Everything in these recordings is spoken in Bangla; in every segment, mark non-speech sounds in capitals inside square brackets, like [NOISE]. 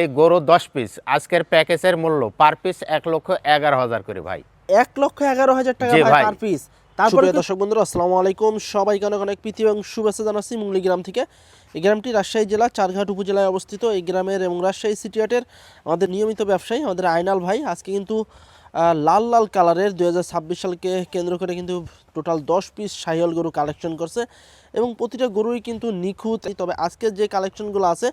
এই গরু দশ পিস আজকের প্যাকেজের মূল্য পার পিস এক লক্ষ এগারো হাজার করে ভাই। এক লক্ষ এগারো হাজার টাকা। পার পিস তারপরে দর্শক বন্ধুরা আসসালামু আলাইকুম। সবাইকে অনেক অনেক প্রীতি এবং শুভেচ্ছা জানাচ্ছি মুঙ্গলি গ্রাম থেকে। এই গ্রামটি রাজশাহী জেলা চারঘাট উপজেলায় অবস্থিত। এই গ্রামের এবং রাজশাহী আমাদের নিয়মিত ব্যবসায়ী আমাদের আইনাল ভাই। আজকে কিন্তু আহ, লাল লাল কালারের দুই সালকে কেন্দ্র করে কিন্তু টোটাল দশ পিস সাহিওয়াল গরু কালেকশন করছে। এবং প্রতিটা গরুই কিন্তু নিখুঁত। তবে আজকের যে কালেকশনগুলো আছে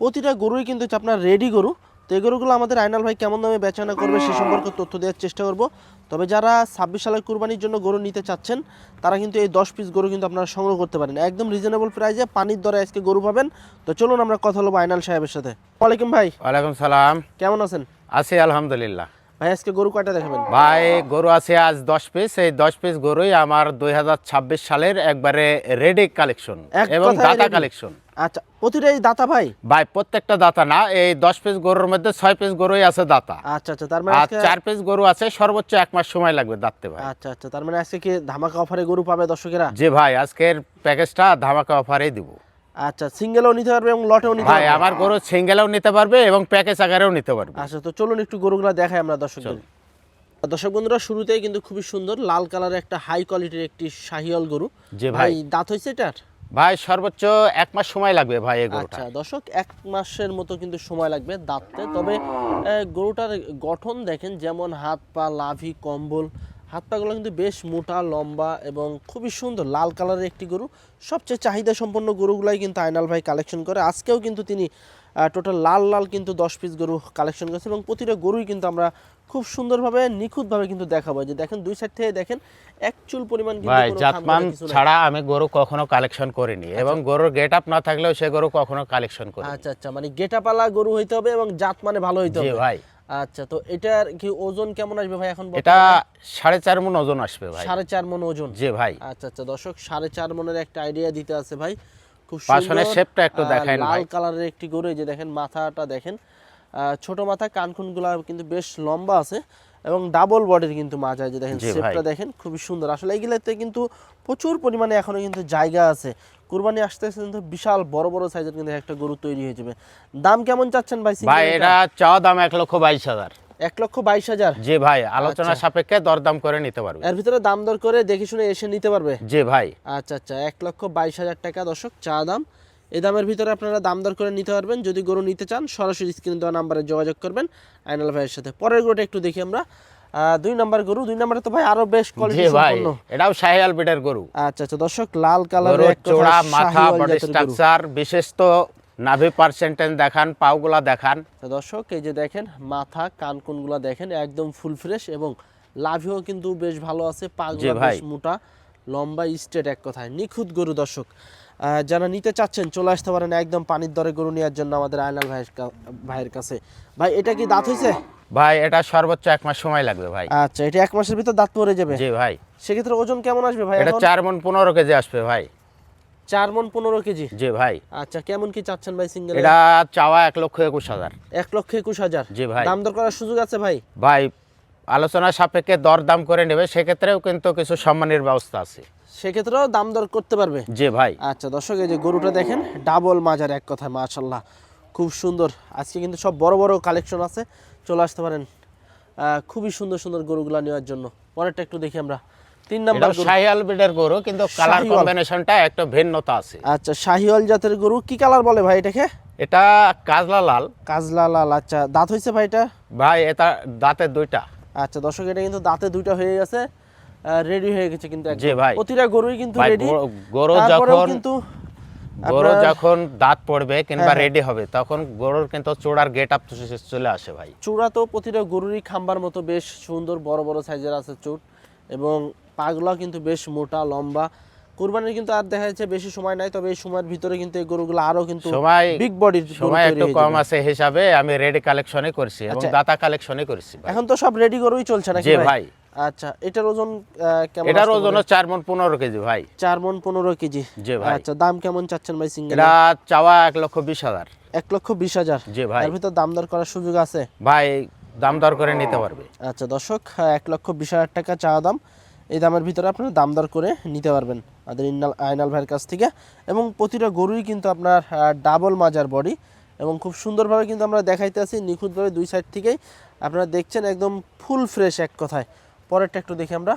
প্রতিটা গরুই কিন্তু হচ্ছে আপনার রেডি গরু। তো এই গরুগুলো আমাদের আইনাল ভাই কেমন দামে বেচানা করবে সে সম্পর্কে তথ্য দেওয়ার চেষ্টা করব। তবে যারা ছাব্বিশ সালের কুরবানির জন্য গরু নিতে চাচ্ছেন তারা কিন্তু এই দশ পিস গরু কিন্তু আপনারা সংগ্রহ করতে পারেন। একদম রিজনেবল প্রাইসে পানির দরে আজকে গরু পাবেন। তো চলুন আমরা কথা বলব আইনাল সাহেবের সাথে। ওয়ালাইকুম ভাই। ওয়ালাইকুম সালাম। কেমন আছেন? আছি আলহামদুলিল্লাহ। ভাই আজকে গরু কয়টা দেখাবেন? ভাই গরু আছে আজ দশ পিস এই দশ পিস গরুই আমার দুই হাজার ছাব্বিশ সালের একবারে রেডি কালেকশন এবং দাতা কালেকশন আচ্ছা প্রতিটাই দাতা ভাই? ভাই প্রত্যেকটা দাতা না এই দশ পিস গরুর মধ্যে ছয় পিস গরুই আছে দাতা। আচ্ছা আচ্ছা তার মানে আর চার পিস গরু আছে সর্বোচ্চ এক মাস সময় লাগবে দাঁততে ভাই। আচ্ছা আচ্ছা তার মানে আজকে কি ধামাকা অফারে গরু পাবে দর্শকেরা? যে ভাই আজকের প্যাকেজটা ধামাকা অফারেই দিব। আচ্ছা সিঙ্গেলও নিতে পারবে এবং লটেও নিতে পারবে? আমার গরু সিঙ্গেলও নিতে পারবে এবং প্যাকেজ আকারেও নিতে পারবে। আচ্ছা তো চলুন একটু গরুগুলো দেখাই আমরা দর্শকদের। দর্শক বন্ধুরা শুরুতেই কিন্তু খুবই সুন্দর লাল কালারের একটা হাই কোয়ালিটির একটি শাহিয়াল গরু। যে ভাই। দাঁত হয়েছে এটার? ভাই, সর্বোচ্চ এক মাস সময় লাগবে ভাই এই গরুটা আচ্ছা দর্শক, এক মাসের মতো কিন্তু সময় লাগবে দাঁততে। তবে গরুটার গঠন দেখেন, যেমন হাত পা, লাভি, কম্বল। হাত পাগুলো কিন্তু বেশ মোটা, লম্বা এবং খুবই সুন্দর, লাল কালারের একটি গরু। সবচেয়ে চাহিদা সম্পন্ন গরুগুলাই কিন্তু আইনাল ভাই কালেকশন করে। আজকেও কিন্তু তিনি টোটাল লাল লাল কিন্তু দশ পিস গরু কালেকশন করেছে এবং প্রতিটা গরুই কিন্তু আমরা খুব সুন্দরভাবে নিখুঁতভাবে কিন্তু দেখাবো। যে দেখেন দুই সাইড থেকে দেখেন এক চুল পরিমাণ ভাই জাতমান। ছাড়া আমি গরু কখনো কালেকশন করিনি এবং গরুর গেট আপ না থাকলেও সে গরু কখনো কালেকশন করি আচ্ছা আচ্ছা মানে গেট গেটাপালা গরু হইতে হবে এবং জাত মানে ভালো হইতে হবে। ভাই। আচ্ছা তো এটার কি ওজন কেমন আসবে ভাই এখন এটা সাড়ে চার মন ওজন আসবে ভাই। সাড়ে চার মন ওজন? জি ভাই। আচ্ছা আচ্ছা দর্শক সাড়ে চার মনের একটা আইডিয়া দিতে আছে ভাই। খুব পাশনের সুন্দর, শেপটা একটু আহ, দেখাইন লাল কালারের একটি গরু এই যে দেখেন মাথাটা দেখেন। ছোট মাথা কানখুনগুলো কিন্তু বেশ লম্বা আছে এবং ডাবল বডির কিন্তু এই যে দেখেন শেপটা দেখেন খুবই সুন্দর। আসলে এইগুলোতে কিন্তু প্রচুর পরিমাণে এখনও কিন্তু জায়গা আছে। কুরবানি আসতে আসতে কিন্তু বিশাল বড় বড় সাইজের কিন্তু একটা গরু তৈরি হয়ে যাবে। দাম কেমন চাচ্ছেন ভাই ভাই এটা? এটা চাওয়া দাম এক লক্ষ বাইশ হাজার। এক লক্ষ বাইশ হাজার? জি ভাই আলোচনা আচ্ছা। সাপেক্ষে দরদাম করে নিতে পারবে। এর ভিতরে দাম দর করে দেখে শুনে এসে নিতে পারবে? জি ভাই। আচ্ছা আচ্ছা এক লক্ষ বাইশ হাজার টাকা দর্শক চা দাম। এই দামের ভিতরে আপনারা দাম দর করে নিতে পারবেন। যদি গরু নিতে চান সরাসরি স্ক্রিনে দেওয়া নাম্বারে যোগাযোগ করবেন আইনাল ভাইয়ের সাথে। পরের গরুটা একটু দেখি আমরা। দুই নাম্বার গরু। দুই নাম্বারে তো ভাই আরও বেশ কোয়ালিটি সম্পন্ন। এটাও শাহিয়াল বিটের গরু। আচ্ছা আচ্ছা দর্শক লাল কালারের চোড়া মাথা বডি স্ট্রাকচার বিশেষ তো নাভি পার্সেন্টেজ দেখান পাওগুলা দেখান। তো দর্শক এই যে দেখেন মাথা কান কোনগুলো দেখেন একদম ফুল ফ্রেশ এবং লাভিও কিন্তু বেশ ভালো আছে পাগুলো। বেশ মোটা লম্বা স্ট্রেট এক কথায়। নিখুঁত গরু দর্শক। যারা নিতে চাচ্ছেন চলে আসতে পারেন একদম পানির দরে গরু নেওয়ার জন্য আমাদের আয়নাল ভাইয়ের ভাইয়ের কাছে। ভাই এটা কি দাঁত হয়েছে ভাই এটা সর্বোচ্চ এক মাস সময় লাগবে ভাই। আচ্ছা এটা এক মাসের ভিতর দাঁত পড়ে যাবে? জি ভাই। সেক্ষেত্রে ওজন কেমন আসবে ভাই এটা? চার মন পনেরো কেজি আসবে ভাই। চার মন পনেরো কেজি? জি ভাই। আচ্ছা কেমন কি চাচ্ছেন ভাই সিঙ্গেল এটা চাওয়া এক লক্ষ একুশ হাজার। এক লক্ষ একুশ হাজার? জি ভাই। দাম দর করার সুযোগ আছে ভাই? ভাই আলোচনা সাপেক্ষে দরদাম করে নেবে সেক্ষেত্রেও কিন্তু কিছু সম্মানের ব্যবস্থা আছে। সেক্ষেত্রেও দাম দর করতে পারবে? জি ভাই। আচ্ছা দর্শক এই যে গরুটা দেখেন ডাবল মাজার এক কথায় মাশাল্লাহ খুব সুন্দর। আজকে কিন্তু সব বড় বড় কালেকশন আছে। চলে আসতে পারেন খুবই সুন্দর সুন্দর গরুগুলা নেওয়ার জন্য। পরেরটা একটু দেখি আমরা। তিন নাম্বার শাহিয়াল বিটের গরু কিন্তু কালার কম্বিনেশনটা একটু ভিন্নতা আছে। আচ্ছা শাহিওয়াল জাতের গরু কি কালার বলে ভাই এটাকে? এটা কাজলা লাল। কাজলা লাল আচ্ছা। দাঁত হয়েছে ভাই এটা? ভাই এটা দাঁতের দুইটা। আচ্ছা দর্শক এটা কিন্তু দাঁতে দুইটা হয়ে গেছে। রেডি হয়ে গেছে কিন্তু একদম। জি ভাই। প্রতিটা গরুই কিন্তু রেডি গরু- যখন- কিন্তু গরু যখন দাঁত পড়বে কিংবা হ্যাঁ, হ্যাঁ। রেডি হবে তখন গরুর কিন্তু চূড়ার গেট আপ চলে আসে ভাই চূড়া তো প্রতিটা গরুরই খাম্বার মতো বেশ সুন্দর বড় বড় সাইজের আছে চুট এবং পাগুলা কিন্তু বেশ মোটা লম্বা কোরবানির কিন্তু আর দেখা যাচ্ছে বেশি সময় নাই তবে এই সময়ের ভিতরে কিন্তু এই গরুগুলো আরও কিন্তু সময় বিগ বডির সময় একটু কম আছে হিসাবে আমি রেডি কালেকশনে করছি এবং আচ্ছা। দাতা কালেকশনে করছি। এখন তো সব রেডি গরুই চলছে নাকি ভাই আচ্ছা এটার ওজন কেমন এটার ওজন পারে? চার মন পনেরো কেজি ভাই। চার মন পনেরো কেজি। জি ভাই। আচ্ছা দাম কেমন চাচ্ছেন ভাই সিঙ্গেল এটা চাওয়া এক লক্ষ বিশ হাজার। এক লক্ষ বিশ হাজার? জি ভাই। এর ভিতর দাম দর করার সুযোগ আছে? ভাই দাম দর করে নিতে পারবে। আচ্ছা দর্শক আহ, এক লক্ষ বিশ হাজার টাকা চাওয়া দাম। এই দামের ভিতরে আপনারা দাম দর করে নিতে পারবেন আমাদের আইনাল ভাইয়ের কাছ থেকে। এবং প্রতিটা গরুই কিন্তু আপনার ডাবল মাজার বডি এবং খুব সুন্দরভাবে কিন্তু আমরা দেখাইতে আছি নিখুঁতভাবে দুই সাইড থেকেই। আপনারা দেখছেন একদম ফুল ফ্রেশ এক কথায়। পরেরটা একটু দেখি আমরা।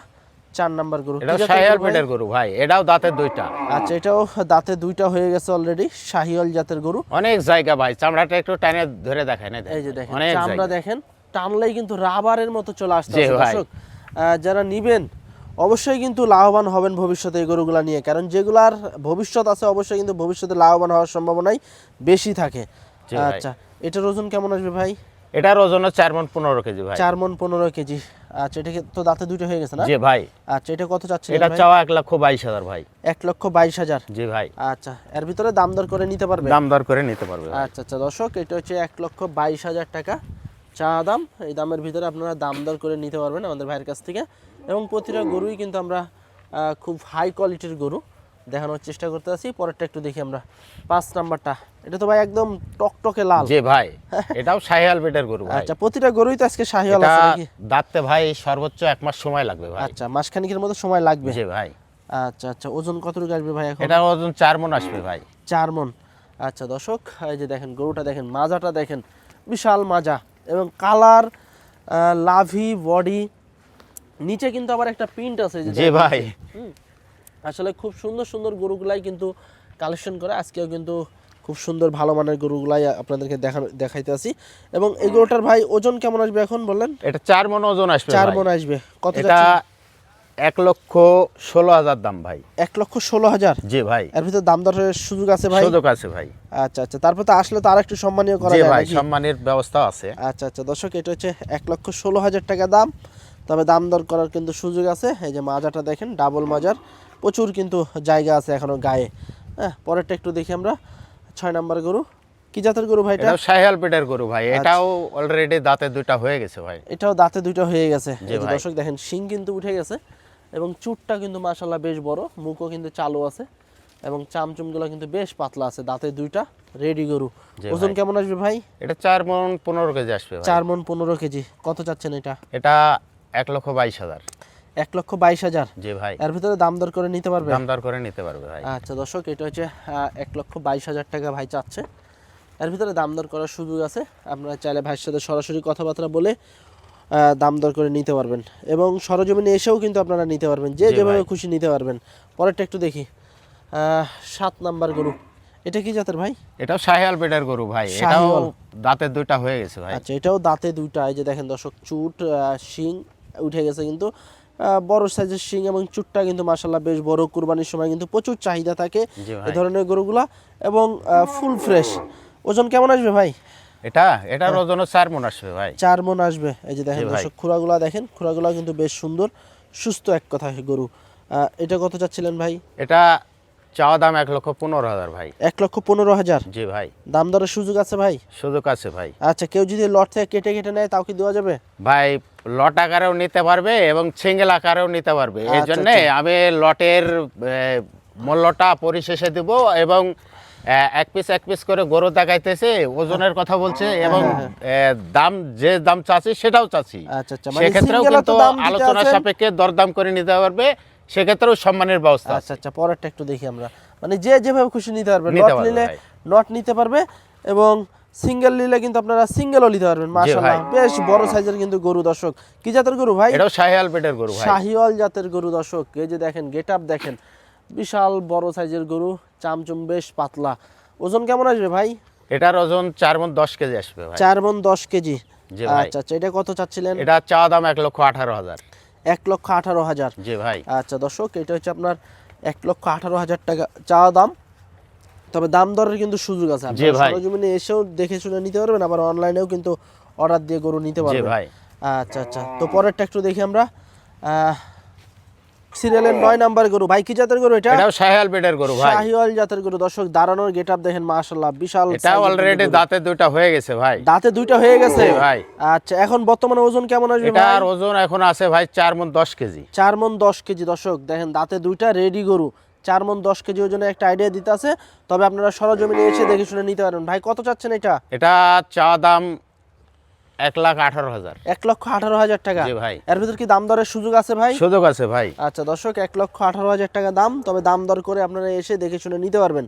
চার নাম্বার গরু। জাতের শাহিয়াল? পেটের গরু ভাই এটাও দাঁতের দুইটা। আচ্ছা এটাও দাঁতে দুইটা হয়ে গেছে অলরেডি শাহিওয়াল জাতের গরু। অনেক জায়গা ভাই চামড়াটা একটু টানে ধরে দেখায় না এই যে দেখেন চামড়া দেখেন টানলেই কিন্তু রাবারের মতো চলে ভাই। দর্শক। যারা নিবেন অবশ্যই কিন্তু লাভবান হবেন ভবিষ্যতে এই গরুগুলা নিয়ে কারণ যেগুলার ভবিষ্যৎ আছে অবশ্যই কিন্তু ভবিষ্যতে লাভবান হওয়ার সম্ভাবনাই বেশি থাকে। আচ্ছা এটার ওজন কেমন আসবে ভাই? এটার ওজন চার মন পনেরো কেজি ভাই। চার মন পনেরো কেজি। আচ্ছা এটাকে তো দাঁতে দুটো হয়ে গেছে না? জি ভাই। আচ্ছা এটা কত চাচ্ছেন এটা? চাওয়া এক লক্ষ বাইশ হাজার ভাই। এক লক্ষ বাইশ হাজার? জি ভাই। আচ্ছা এর ভিতরে দাম দর করে নিতে পারবে? দাম দর করে নিতে পারবে আচ্ছা আচ্ছা দর্শক এটা হচ্ছে এক লক্ষ বাইশ হাজার টাকা চা দাম। এই দামের ভিতরে আপনারা দাম দর করে নিতে পারবেন আমাদের ভাইয়ের কাছ থেকে। এবং প্রতিটা গরুই কিন্তু আমরা খুব হাই কোয়ালিটির গরু দেখানোর চেষ্টা করতে আছি। পরেরটা একটু দেখি আমরা। পাঁচ নাম্বারটা। এটা তো ভাই একদম টকটকে লাল। জি ভাই [LAUGHS] এটাও শাহিয়াল গরু ভাই। আচ্ছা প্রতিটা গরুই তো আজকে আছে নাকি? দাঁততে ভাই সর্বোচ্চ এক মাস সময় লাগবে ভাই। আচ্ছা মাসখানিকের মতো সময় লাগবে। জি ভাই। আচ্ছা আচ্ছা ওজন কতটুকু আসবে ভাই এখন? এটা ওজন মন আসবে ভাই। মন আচ্ছা দর্শক এই যে দেখেন গরুটা দেখেন মাজাটা দেখেন বিশাল মাজা এবং কালার লাভি বডি নিচে কিন্তু আবার একটা প্রিন্ট আছে যে ভাই। আসলে খুব সুন্দর সুন্দর গরুগুলাই কিন্তু কালেকশন করে আজকেও কিন্তু খুব সুন্দর ভালো মানের গরুগুলাই আপনাদেরকে দেখানো দেখাইতে আছি। এবং এই গরুটার ভাই ওজন কেমন আসবে এখন বললেন? এটা চার মন ওজন আসবে চার মন আসবে। কত এটা এক লক্ষ ষোলো হাজার দাম ভাই। এক লক্ষ ষোলো হাজার? জি ভাই। এর ভিতরে দাম দরের সুযোগ আছে ভাই? সুযোগ আছে ভাই। আচ্ছা আচ্ছা। তারপর তো আসলে তো আর একটু সম্মানীয় করা যায় ভাই সম্মানের ব্যবস্থা আছে। আচ্ছা আচ্ছা। দর্শক এটা হচ্ছে এক লক্ষ ষোলো হাজার টাকা দাম। তবে দাম দর করার কিন্তু সুযোগ আছে। এই যে মাজাটা দেখেন ডাবল মাজার। প্রচুর কিন্তু জায়গা আছে এখনও গায়ে। হ্যাঁ পরেরটা একটু দেখি আমরা। ছয় নাম্বার গরু। কি জাতের গরু ভাই এটা? শাহিয়াল পেটের গরু ভাই। আচ্ছা। এটাও অলরেডি দাঁতে দুইটা হয়ে গেছে ভাই। এটাও দাঁতে দুইটা হয়ে গেছে। দর্শক দেখেন শিং কিন্তু উঠে গেছে এবং চুটটা কিন্তু মাশাল্লাহ বেশ বড় মুখও কিন্তু চালু আছে এবং চামচুমগুলো কিন্তু বেশ পাতলা আছে দাঁতে দুইটা রেডি গরু। ওজন কেমন আসবে ভাই? এটা চার মন পনেরো কেজি আসবে ভাই। চার মন পনেরো কেজি। কত চাচ্ছেন এটা? এটা এক লক্ষ বাইশ হাজার। এক লক্ষ বাইশ হাজার। জি ভাই। এর ভিতরে দাম দর করে নিতে পারবে? দাম দর করে নিতে পারবে ভাই। আচ্ছা দর্শক এটা হচ্ছে এক লক্ষ বাইশ হাজার টাকা ভাই চাচ্ছে। এর ভিতরে দাম দর করার সুযোগ আছে। আপনারা চাইলে ভাইয়ের সাথে সরাসরি কথাবার্তা বলে দাম দর করে নিতে পারবেন। এবং সরজমিনে এসেও কিন্তু আপনারা নিতে পারবেন। যে যেভাবে খুশি নিতে পারবেন। পরেরটা একটু দেখি। সাত নাম্বার গরু। এটা কি জাতের ভাই? এটাও শাহিয়াল পেটের গরু ভাই। এটাও দাঁতের দুইটা হয়ে গেছে ভাই। আচ্ছা এটাও দাঁতে দুইটা। এই যে দেখেন দর্শক চুট শিং উঠে গেছে কিন্তু বড় সাইজের শিং এবং চুটটা কিন্তু মাসাল্লাহ বেশ বড় কুরবানির সময় কিন্তু প্রচুর চাহিদা থাকে এ এই ধরনের গরুগুলা এবং ফুল ফ্রেশ। ওজন কেমন আসবে ভাই? এটা এটার ওজন চার মন আসবে ভাই। চার মন আসবে। এই যে দেখেন দর্শক খুরাগুলা দেখেন খুরাগুলা কিন্তু বেশ সুন্দর সুস্থ এক কথা গরু। এটা কত চাচ্ছিলেন ভাই? এটা চাওয়া দাম এক লক্ষ পনেরো হাজার ভাই। এক লক্ষ পনেরো হাজার? জি ভাই। দাম দরের সুযোগ আছে ভাই? সুযোগ আছে ভাই। আচ্ছা কেউ যদি লট থেকে কেটে কেটে নেয় তাও কি দেওয়া যাবে? ভাই লট আকারেও নিতে পারবে এবং সিঙ্গেল আকারেও নিতে পারবে। এই আচ্ছা, জন্য। আমি লটের মূল্যটা পরিশেষে দেব এবং এক পিস এক পিস করে গরু দেখাইতেছে ওজনের কথা বলছে এবং দাম যে দাম চাচ্ছি সেটাও চাচ্ছি। আচ্ছা আচ্ছা মানে সেক্ষেত্রেও কিন্তু আলোচনা সাপেক্ষে দরদাম করে নিতে পারবে। সেক্ষেত্রেও সম্মানের ব্যবস্থা আচ্ছা আচ্ছা পরেরটা একটু দেখি আমরা। মানে যে যেভাবে খুশি নিতে পারবে পারবে নিলে। লট নিতে পারবে এবং সিঙ্গেল নিলে কিন্তু আপনারা সিঙ্গেলও নিতে পারবেন মাশাআল্লাহ। বেশ বড় সাইজের কিন্তু গরু দর্শক। কি জাতের গরু ভাই? এটাও শাহিয়াল পেটের গরু ভাই। শাহিওয়াল জাতের গরু দর্শক। এই যে দেখেন গেট আপ দেখেন। বিশাল বড় সাইজের গরু চামচুম বেশ পাতলা। ওজন কেমন আসবে ভাই? এটার ওজন চার মন দশ কেজি আসবে ভাই। চার মন দশ কেজি। আচ্ছা আচ্ছা এটা কত চাচ্ছিলেন? এটা চাওয়া দাম এক লক্ষ আঠারো হাজার। এক লক্ষ আঠারো হাজার। জি ভাই। আচ্ছা দর্শক এটা হচ্ছে আপনার এক লক্ষ আঠারো হাজার টাকা চাওয়া দাম। তবে দাম দরের কিন্তু সুযোগ আছে জি ভাই। সরজমিনে এসেও দেখে শুনে নিতে পারবেন আবার অনলাইনেও কিন্তু অর্ডার দিয়ে গরু নিতে পারবেন। আচ্ছা আচ্ছা। তো পরেরটা একটু দেখি আমরা। সিরিয়ালের নয় নাম্বার গরু। ভাই কি জাতের গরু এটা? এটাও শাহিয়াল পেটের গরু ভাই। শাহিওয়াল জাতের গরু। দর্শক দাঁড়ানোর গেট আপ দেখেন মাশাল্লাহ বিশাল এটা অলরেডি দাঁতে দুইটা হয়ে গেছে ভাই। দাঁতে দুইটা হয়ে গেছে? ভাই। আচ্ছা এখন বর্তমানে ওজন কেমন আসবে ভাই? এটার ওজন এখন আছে ভাই চার মন দশ কেজি। চার মন দশ কেজি। দর্শক দেখেন দাঁতে দুইটা রেডি গরু। চার মন দশ কেজি ওজনে একটা আইডিয়া দিতে আছে। তবে আপনারা সরজমিনে এসে দেখে শুনে নিতে পারেন। ভাই কত চাচ্ছেন এটা? এটা চা দাম এক লাখ আঠারো হাজার। এক লক্ষ আঠারো হাজার টাকা। ভাই। এর ভিতর কি দাম দরের সুযোগ আছে ভাই? সুযোগ আছে ভাই। আচ্ছা দর্শক এক লক্ষ আঠারো হাজার টাকা দাম তবে দাম দর করে আপনারা এসে দেখে শুনে নিতে পারবেন।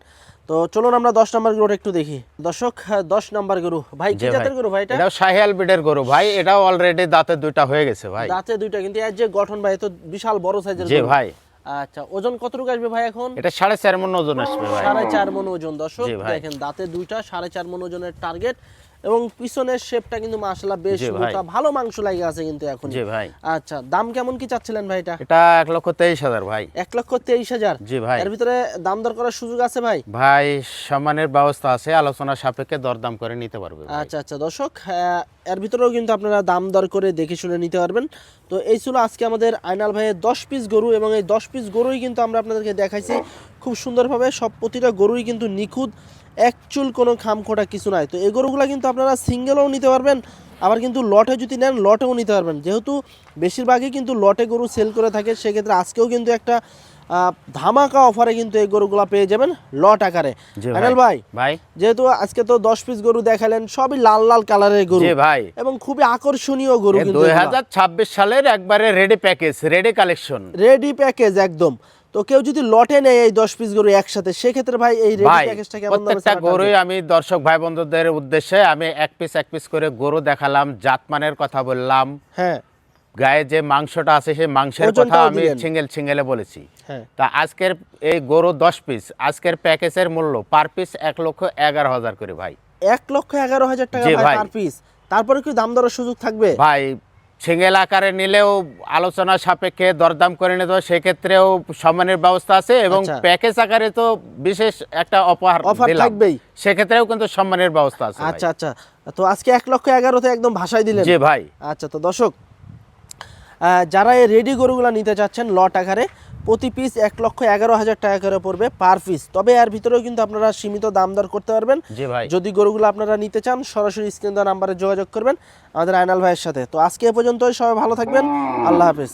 তো চলুন আমরা দশ নম্বর গরুটা একটু দেখি। দর্শক হ্যাঁ, দশ নম্বর গরু। ভাই কি জাতের গরু ভাই এটা? শাহিয়াল বিডের গরু ভাই। এটাও অলরেডি দাঁতে দুইটা হয়ে গেছে ভাই। দাঁতে দুইটা কিন্তু এর যে গঠন ভাই তো বিশাল বড় সাইজের জি ভাই। আচ্ছা ওজন কতটুকু আসবে ভাই এখন? এটা সাড়ে চার মন ওজন আসবে ভাই। সাড়ে চার মন ওজন। দর্শক। দেখেন দাঁতে দুইটা সাড়ে চার মন ওজনের টার্গেট এবং পিছনের শেপটা কিন্তু মাশাআল্লাহ বেশ মোটা ভালো মাংস লাগে আছে কিন্তু এখন। জি ভাই। আচ্ছা দাম কেমন কি চাচ্ছিলেন ভাই এটা? এটা এক লক্ষ তেইশ হাজার ভাই। এক লক্ষ তেইশ হাজার? জি ভাই। এর ভিতরে দাম দর করার সুযোগ আছে ভাই? ভাই সম্মানের ব্যবস্থা আছে আলোচনা সাপেক্ষে দরদাম করে নিতে পারবে আচ্ছা আচ্ছা দর্শক এর ভিতরেও কিন্তু আপনারা দাম দর করে দেখে শুনে নিতে পারবেন। তো এই ছিল আজকে আমাদের আইনাল ভাইয়ের দশ পিস গরু এবং এই দশ পিস গরুই কিন্তু আমরা আপনাদেরকে দেখাইছি। খুব সুন্দরভাবে সব প্রতিটা গরুই কিন্তু নিখুঁত। একচুল কোনো খামখোটা কিছু নাই। তো এই গরুগুলো কিন্তু আপনারা সিঙ্গেলও নিতে পারবেন আবার কিন্তু লটে যদি নেন লটেও নিতে পারবেন। যেহেতু বেশিরভাগই কিন্তু লটে গরু সেল করে থাকে সেক্ষেত্রে আজকেও কিন্তু একটা ধামাকা অফারে কিন্তু এই গরুগুলো পেয়ে যাবেন লট আকারে। ভাই। ভাই যেহেতু আজকে তো দশ পিস গরু দেখালেন সবই লাল লাল কালারের গরু ভাই। এবং খুবই আকর্ষণীয় গরু কিন্তু দুই হাজার ছাব্বিশ সালের একবারে ready package ready collection ready package একদম। তো কেউ যদি লটে নেয় এই দশ পিস গরু একসাথে সেক্ষেত্রে ভাই এই রেডি ভাই প্যাকেজটা কেমন দামে প্রত্যেকটা গরুই আমি দর্শক ভাই বন্ধুদের উদ্দেশ্যে আমি এক পিস এক পিস করে গরু দেখালাম জাতমানের কথা বললাম। হ্যাঁ। গায়ে যে মাংসটা আছে সেই মাংসের কথা আমি দিলেন। সিঙ্গেল সিঙ্গেলে বলেছি। হ্যাঁ। তা আজকের এই গরু দশ পিস আজকের প্যাকেজের মূল্য পার পিস এক লক্ষ এগারো হাজার করে ভাই। এক লক্ষ এগারো হাজার টাকা। পার পিস তারপরে কি দাম দরের সুযোগ থাকবে? ভাই সিঙ্গেল আকারে নিলেও আলোচনা সাপেক্ষে দরদাম করে নিতে সেক্ষেত্রেও সম্মানের ব্যবস্থা আছে এবং আচ্ছা। প্যাকেজ আকারে তো বিশেষ একটা অফার Offer দিলাম। থাকবেই। সেক্ষেত্রেও কিন্তু সম্মানের ব্যবস্থা আছে আচ্ছা আচ্ছা তো আজকে এক লক্ষ এগারোতে একদম ভাষায় দিলেন যে ভাই আচ্ছা তো দর্শক যারা এই রেডি গরুগুলো নিতে চাচ্ছেন লট আকারে প্রতি পিস এক লক্ষ এগারো হাজার টাকা করে পড়বে পার পিস তবে এর ভিতরেও কিন্তু আপনারা সীমিত দাম দর করতে পারবেন। যদি গরুগুলো আপনারা নিতে চান সরাসরি স্ক্রিন দেওয়া নাম্বারে যোগাযোগ করবেন আমাদের আয়নাল ভাইয়ের সাথে। তো আজকে এ পর্যন্তই সবাই ভালো থাকবেন। আল্লাহ হাফেজ।